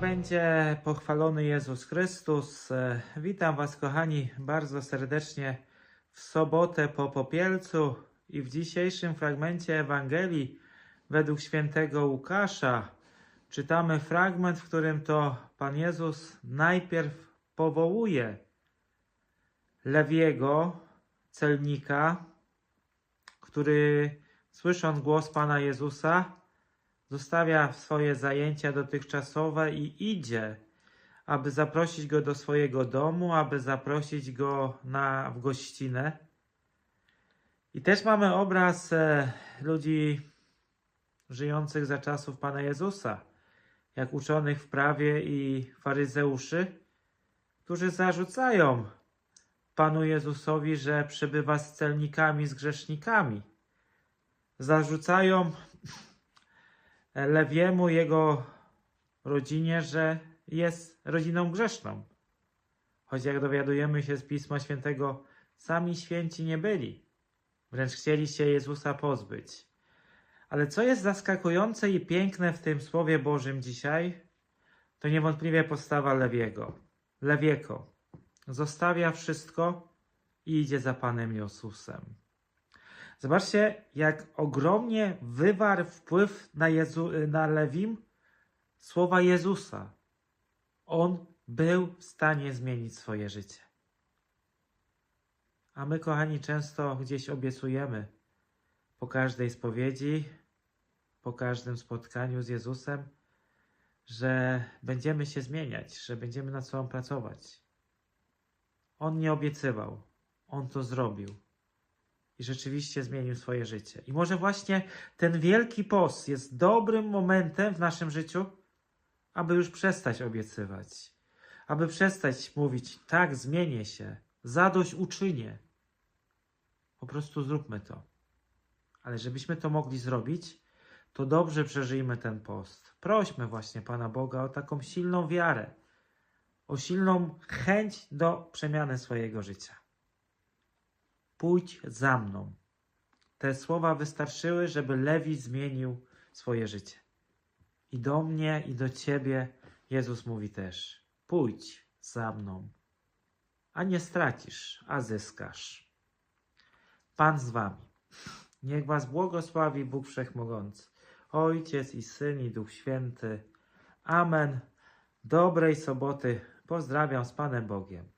będzie pochwalony Jezus Chrystus. E, Witam Was, kochani, bardzo serdecznie w sobotę po Popielcu i w dzisiejszym fragmencie Ewangelii według świętego Łukasza czytamy fragment, w którym to Pan Jezus najpierw powołuje Lewiego, celnika, który słysząc głos Pana Jezusa, zostawia swoje zajęcia dotychczasowe i idzie, aby zaprosić go do swojego domu, aby zaprosić go na, w gościnę. I też mamy obraz e, ludzi żyjących za czasów Pana Jezusa, jak uczonych w prawie i faryzeuszy, którzy zarzucają Panu Jezusowi, że przebywa z celnikami, z grzesznikami. Zarzucają Lewiemu, jego rodzinie, że jest rodziną grzeszną. Choć jak dowiadujemy się z Pisma Świętego, sami święci nie byli. Wręcz chcieli się Jezusa pozbyć. Ale co jest zaskakujące i piękne w tym Słowie Bożym dzisiaj, to niewątpliwie postawa Lewiego. Lewieko zostawia wszystko i idzie za Panem Jezusem. Zobaczcie, jak ogromnie wywarł wpływ na, Jezu, na Lewim słowa Jezusa. On był w stanie zmienić swoje życie. A my, kochani, często gdzieś obiecujemy po każdej spowiedzi, po każdym spotkaniu z Jezusem, że będziemy się zmieniać, że będziemy nad sobą pracować. On nie obiecywał, on to zrobił i rzeczywiście zmienił swoje życie. I może właśnie ten wielki post jest dobrym momentem w naszym życiu, aby już przestać obiecywać, aby przestać mówić, tak, zmienię się, zadość uczynię. Po prostu zróbmy to. Ale żebyśmy to mogli zrobić, to dobrze przeżyjmy ten post. Prośmy właśnie Pana Boga o taką silną wiarę, o silną chęć do przemiany swojego życia pójdź za mną. Te słowa wystarczyły, żeby Lewi zmienił swoje życie. I do mnie, i do ciebie Jezus mówi też: pójdź za mną, a nie stracisz, a zyskasz. Pan z wami. Niech was błogosławi Bóg Wszechmogący, Ojciec i Syn i Duch Święty. Amen. Dobrej soboty. Pozdrawiam z Panem Bogiem.